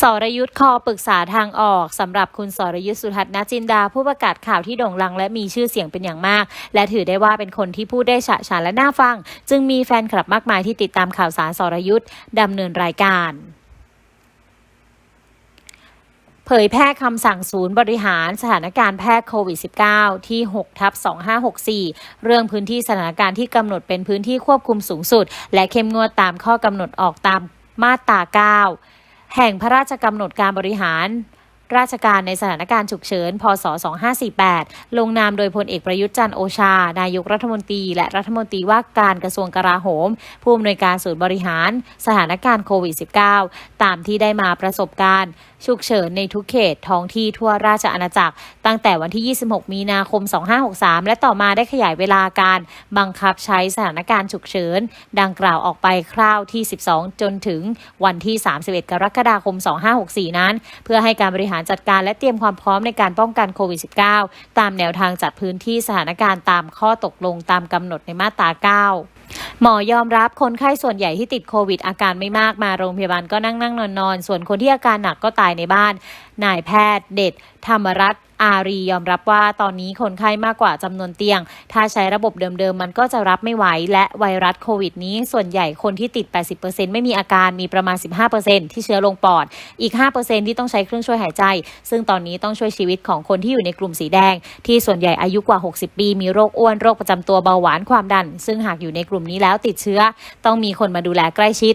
สรยุทธ์คอปรึกษาทางออกสำหรับคุณสรยุทธ์สุทัศนจินดา ผู้ประกาศข่าวที่โด่งดังและมีชื่อเสียงเป็นอย่างมาก และถือได้ว่าเป็นคนที่พูดได้ฉะฉานและน่าฟัง จึงมีแฟนคลับมากมายที่ติดตามข่าวสารสรยุทธ์ดำเนินรายการเผยแพร่คำสั่งศูนย์บริหารสถานการณ์แพทย์โควิด -19 ที่6ทับ2564 เรื่องพื้นที่สถานการณ์ที่กำหนดเป็นพื้นที่ควบคุมสูงสุด และเข้มงวดตามข้อกำหนดออกตามมาตรา 9 แห่งพระราชกำหนดการบริหาร ราชการในสถานการณ์ฉุกเฉิน พศ 2548 ลงนามโดยพลเอกประยุทธ์จันโอชา นายกรัฐมนตรี และรัฐมนตรีว่าการกระทรวงกลาโหม ผู้อำนวยการศูนย์บริหาร สถานการณ์โควิด -19 ตามที่ได้มาประสบการณ์ ฉุกเฉินในทุกเขตท้องที่ทั่วราชอาณาจักร ตั้งแต่วันที่ 26 มีนาคม 2563 และต่อมาได้ขยายเวลาการบังคับใช้สถานการณ์ฉุกเฉิน ดังกล่าวออกไปคร่าวที่ 12 จนถึงวันที่ 31 กรกฎาคม 2564 นั้น เพื่อให้การบริหารจัดการและเตรียมความพร้อมในการป้องกันโควิด -19 ตามแนวทางจัดพื้นที่สถานการณ์ตามข้อตกลงตามกำหนดในมาตรา 9หมอยอมรับคนไข้ส่วนใหญ่ที่ติดโควิด อาการไม่มากมาโรงพยาบาลก็นั่งนั่งนอนนอนส่วนคนที่อาการหนักก็ตายในบ้าน นายแพทย์เด็ด ธรรมรัตน์ อารียอมรับว่าตอนนี้คนไข้มากกว่าจำนวนเตียง ถ้าใช้ระบบเดิมๆ มันก็จะรับไม่ไหว และไวรัสโควิดนี้ส่วนใหญ่คนที่ติด 80%ไม่มีอาการมีประมาณ 15%ที่เชื้อลงปอด อีก 5%ที่ต้องใช้เครื่องช่วยหายใจ ซึ่งตอนนี้ต้องช่วยชีวิตของคนที่อยู่ในกลุ่มสีแดง ที่ส่วนใหญ่อายุกว่า 60 ปี มีโรคอ้วนโรคประจำตัวเบาหวานความดัน ซึ่งหากอยู่ในกลุ่มนี้แล้วติดเชื้อ ต้องมีคนมาดูแลใกล้ชิด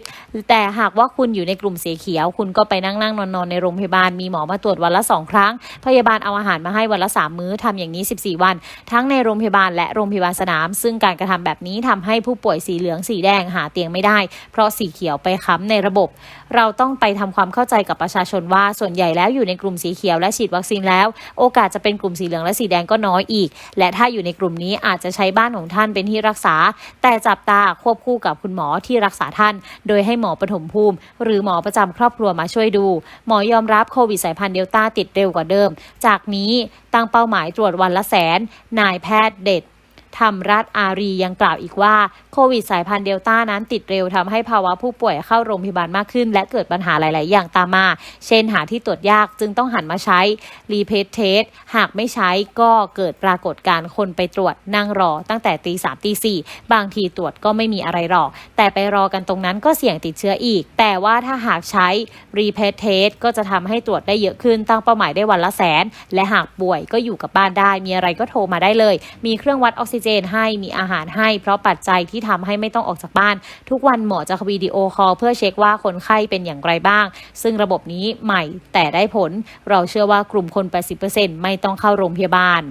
แต่หากว่าคุณอยู่ในกลุ่มสีเขียว คุณก็ไปนั่งนั่งนอนนอนในโรงพยาบาลมีหมอมาตรวจวันละสองครั้งพยาบาลเอาอาหารมาให้วันละ 3 มื้อทำอย่างนี้ 14 วัน ทั้งในโรงพยาบาลและโรงพยาบาลสนาม ซึ่งการกระทำแบบนี้ทำให้ผู้ป่วยสีเหลืองสีแดงหาเตียงไม่ได้ เพราะสีเขียวไปค้ำในระบบ เราต้องไปทำความเข้าใจกับประชาชนว่าส่วนใหญ่แล้วอยู่ในกลุ่มสีเขียวและฉีดวัคซีนแล้ว โอกาสจะเป็นกลุ่มสีเหลืองและสีแดงก็น้อยอีก และถ้าอยู่ในกลุ่มนี้อาจจะใช้บ้านของท่านเป็นที่รักษา แต่จับตาควบคู่กับคุณหมอที่รักษาท่าน โดยให้หมอปฐมภูมิ หรือหมอประจำครอบครัวมาช่วยดู หมอยอมรับโควิดสายพันธุ์เดลต้าติดเร็วกว่าเดิม จากนี้ตั้งเป้าหมายตรวจวันละแสน นายแพทย์เด็ด ธรรมรัตอารียังกล่าวอีกว่าโควิดสายพันธุ์เดลต้านั้นติดเร็วทำให้ภาวะผู้ป่วยเข้าโรงพยาบาลมากขึ้น และเกิดปัญหาหลาย ๆ อย่างตามมา เช่นหาที่ตรวจยากจึงต้องหันมาใช้รีเพทเทสหากไม่ใช้ก็เกิดปรากฏการณ์คนไปตรวจนั่งรอตั้งแต่ตีสามตีสี่บางทีตรวจก็ไม่มีอะไรหรอก แต่ไปรอกันตรงนั้นก็เสี่ยงติดเชื้ออีก แต่ว่าถ้าหากใช้รีเพทเทสก็จะทำให้ตรวจได้เยอะขึ้นตั้งเป้าหมายได้วันละแสน และหากป่วยก็อยู่กับบ้านได้มีอะไรก็โทรมาได้เลย มีเครื่องวัดออกซิเจนให้มีอาหารให้ เพราะปัจจัยที่ทำให้ไม่ต้องออกจากบ้าน ทุกวันหมอจะวิดีโอคอลเพื่อเช็คว่าคนไข้เป็นอย่างไรบ้าง ซึ่งระบบนี้ใหม่แต่ได้ผล เราเชื่อว่ากลุ่มคน 80%ไม่ต้องเข้าโรงพยาบาล